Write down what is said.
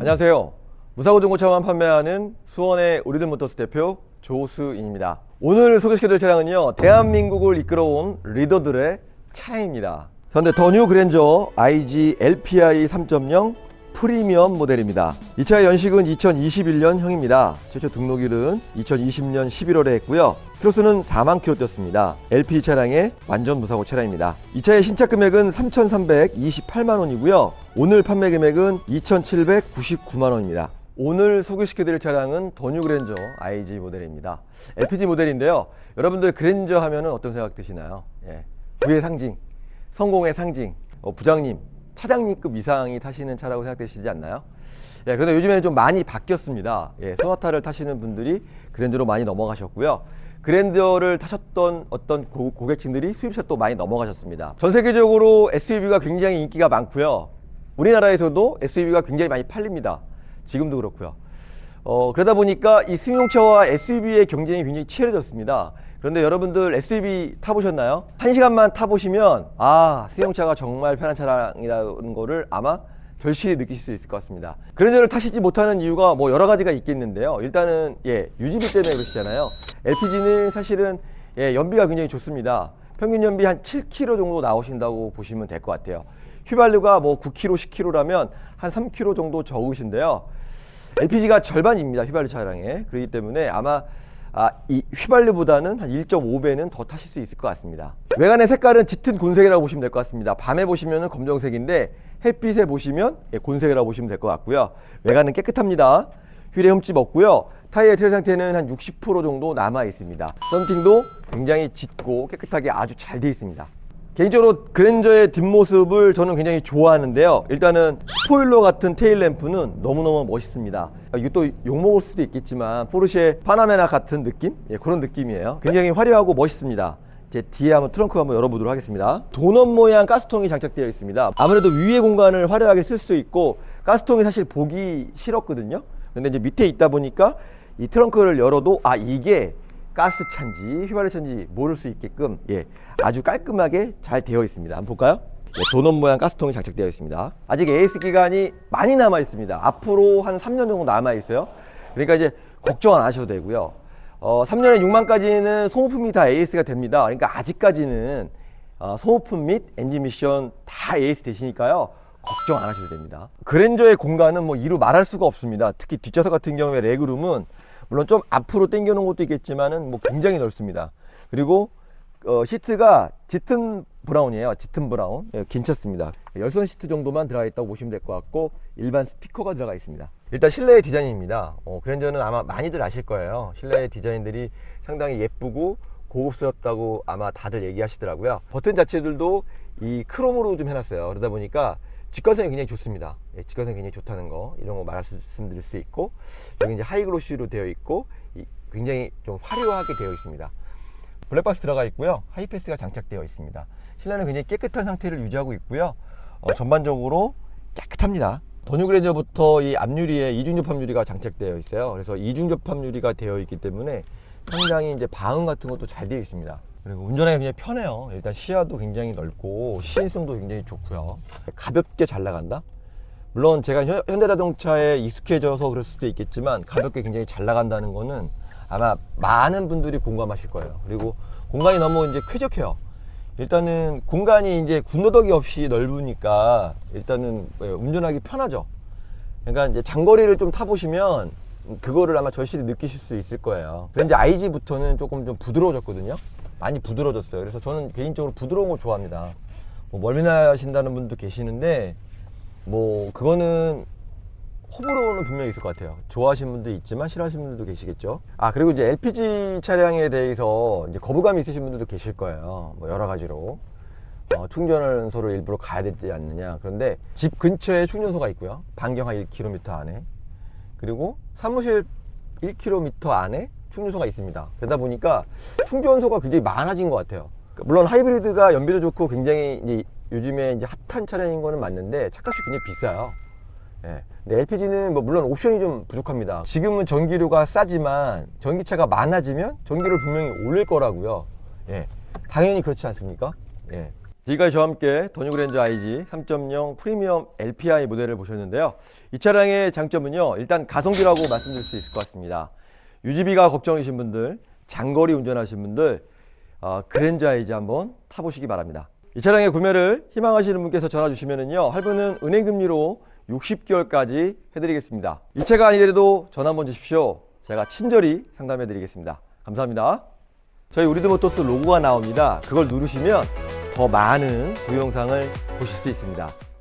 안녕하세요. 무사고 중고차만 판매하는 수원의 우리들 모터스 대표 조수인입니다. 오늘 소개시켜드릴 차량은요, 대한민국을 이끌어온 리더들의 차량입니다. 현대 더뉴 그랜저 IG LPI 3.0 프리미엄 모델입니다. 이 차의 연식은 2021년형입니다. 최초 등록일은 2020년 11월에 했고요. 키로수는 4만 킬로 뛰었습니다. LP 차량의 완전 무사고 차량입니다. 이 차의 신차 금액은 3,328만 원이고요. 오늘 판매 금액은 2,799만 원입니다. 오늘 소개시켜드릴 차량은 더뉴 그랜저 IG 모델입니다. LPG 모델인데요. 여러분들 그랜저 하면은 어떤 생각 드시나요? 예. 부의 상징, 성공의 상징, 어, 부장님, 차장님급 이상이 타시는 차라고 생각되시지 않나요? 예, 그런데 요즘에는 좀 많이 바뀌었습니다. 예, 소나타를 타시는 분들이 그랜저로 많이 넘어가셨고요. 그랜저를 타셨던 어떤 고, 고객층들이 수입차 또 많이 넘어가셨습니다. 전 세계적으로 SUV가 굉장히 인기가 많고요. 우리나라에서도 SUV가 굉장히 많이 팔립니다. 지금도 그렇고요. 어, 그러다 보니까 이 승용차와 SUV의 경쟁이 굉장히 치열해졌습니다. 그런데 여러분들 SUV 타보셨나요? 한 시간만 타보시면 아 승용차가 정말 편한 차량이라는 거를 아마 절실히 느끼실 수 있을 것 같습니다. 그랜저를 타시지 못하는 이유가 뭐 여러 가지가 있겠는데요. 일단은 예 유지비 때문에 그러시잖아요. LPG는 사실은 예 연비가 굉장히 좋습니다. 평균 연비 한 7km 정도 나오신다고 보시면 될 것 같아요. 휘발유가 뭐 9km, 10km라면 한 3km 정도 적으신데요. LPG가 절반입니다. 휘발유 차량에. 그렇기 때문에 아마 아, 이 휘발유보다는 한 1.5배는 더 타실 수 있을 것 같습니다. 외관의 색깔은 짙은 곤색이라고 보시면 될 것 같습니다. 밤에 보시면 검정색인데 햇빛에 보시면 예, 곤색이라고 보시면 될 것 같고요. 외관은 깨끗합니다. 휠에 흠집 없고요. 타이어 트일 상태는 한 60% 정도 남아 있습니다. 썬팅도 굉장히 짙고 깨끗하게 아주 잘 되어 있습니다. 개인적으로 그랜저의 뒷모습을 저는 굉장히 좋아하는데요. 일단은 스포일러 같은 테일 램프는 너무너무 멋있습니다. 이게 또 욕먹을 수도 있겠지만 포르쉐 파나메나 같은 느낌? 예, 그런 느낌이에요. 굉장히 화려하고 멋있습니다. 제 뒤에 한번 트렁크 한번 열어보도록 하겠습니다. 도넛 모양 가스통이 장착되어 있습니다. 아무래도 위에 공간을 화려하게 쓸 수 있고 가스통이 사실 보기 싫었거든요. 근데 이제 밑에 있다 보니까 이 트렁크를 열어도 아 이게 가스 차인지 휘발유 차인지 모를 수 있게끔 예 아주 깔끔하게 잘 되어 있습니다. 한번 볼까요? 예, 도넛 모양 가스통이 장착되어 있습니다. 아직 AS 기간이 많이 남아 있습니다. 앞으로 한 3년 정도 남아 있어요. 그러니까 이제 걱정 안 하셔도 되고요. 어, 3년에 6만까지는 소모품이 다 AS가 됩니다. 그러니까 아직까지는 어, 소모품 및 엔진 미션 다 AS 되시니까요. 걱정 안 하셔도 됩니다. 그랜저의 공간은 뭐 이루 말할 수가 없습니다. 특히 뒷좌석 같은 경우에 레그룸은 물론 좀 앞으로 당겨 놓은 것도 있겠지만은 뭐 굉장히 넓습니다. 그리고 어, 시트가 짙은 브라운이에요. 짙은 브라운. 예, 괜찮습니다. 열선 시트 정도만 들어가 있다고 보시면 될 것 같고 일반 스피커가 들어가 있습니다. 일단 실내의 디자인입니다. 어, 그랜저는 아마 많이들 아실 거예요. 실내의 디자인들이 상당히 예쁘고 고급스럽다고 아마 다들 얘기하시더라고요. 버튼 자체들도 이 크롬으로 좀 해놨어요. 그러다 보니까 직관성이 굉장히 좋습니다. 예, 직관성이 굉장히 좋다는 거 이런 거 말씀드릴 수 있고 여기 이제 하이글로시로 되어 있고 이- 굉장히 좀 화려하게 되어 있습니다. 블랙박스 들어가 있고요. 하이패스가 장착되어 있습니다. 실내는 굉장히 깨끗한 상태를 유지하고 있고요. 어, 전반적으로 깨끗합니다. 더뉴 그랜저부터 이 앞유리에 이중접합 유리가 장착되어 있어요. 그래서 이중접합 유리가 되어 있기 때문에 상당히 이제 방음 같은 것도 잘 되어 있습니다. 그리고 운전하기 굉장히 편해요. 일단 시야도 굉장히 넓고 시인성도 굉장히 좋고요. 가볍게 잘 나간다. 물론 제가 현- 현대자동차에 익숙해져서 그럴 수도 있겠지만 가볍게 굉장히 잘 나간다는 거는 아마 많은 분들이 공감하실 거예요. 그리고 공간이 너무 이제 쾌적해요. 일단은 공간이 이제 군더더기 없이 넓으니까 일단은 예, 운전하기 편하죠. 그러니까 이제 장거리를 좀 타보시면 그거를 아마 절실히 느끼실 수 있을 거예요. 이제 IG부터는 조금 좀 부드러워졌거든요. 많이 부드러워졌어요. 그래서 저는 개인적으로 부드러운 걸 좋아합니다. 뭐 멀미나신다는 분도 계시는데 뭐 그거는 호불호는 분명히 있을 것 같아요. 좋아하시는 분도 있지만 싫어하시는 분들도 계시겠죠. 아 그리고 이제 LPG 차량에 대해서 이제 거부감이 있으신 분들도 계실 거예요. 뭐 여러 가지로 어, 충전소를 일부러 가야 되지 않느냐. 그런데 집 근처에 충전소가 있고요. 반경 한 1km 안에 그리고 사무실 1km 안에 충전소가 있습니다. 그러다 보니까 충전소가 굉장히 많아진 것 같아요. 물론 하이브리드가 연비도 좋고 굉장히 이제 요즘에 이제 핫한 차량인 거는 맞는데 차값이 굉장히 비싸요. 예. 근데 LPG는 뭐 물론 옵션이 좀 부족합니다. 지금은 전기료가 싸지만 전기차가 많아지면 전기를 분명히 올릴 거라고요. 예. 당연히 그렇지 않습니까? 예. 지금까지 저와 함께 더뉴 그랜저 IG 3.0 프리미엄 LPI 모델을 보셨는데요. 이 차량의 장점은요. 일단 가성비라고 말씀드릴 수 있을 것 같습니다. 유지비가 걱정이신 분들, 장거리 운전하신 분들, 어, 그랜저 IG 한번 타보시기 바랍니다. 이 차량의 구매를 희망하시는 분께서 전화 주시면은요. 할부는 은행 금리로 60개월까지 해드리겠습니다. 이 차가 아니래도 전화 한번 주십시오. 제가 친절히 상담해 드리겠습니다. 감사합니다. 저희 우리드 모토스 로고가 나옵니다. 그걸 누르시면 더 많은 동영상을 보실 수 있습니다.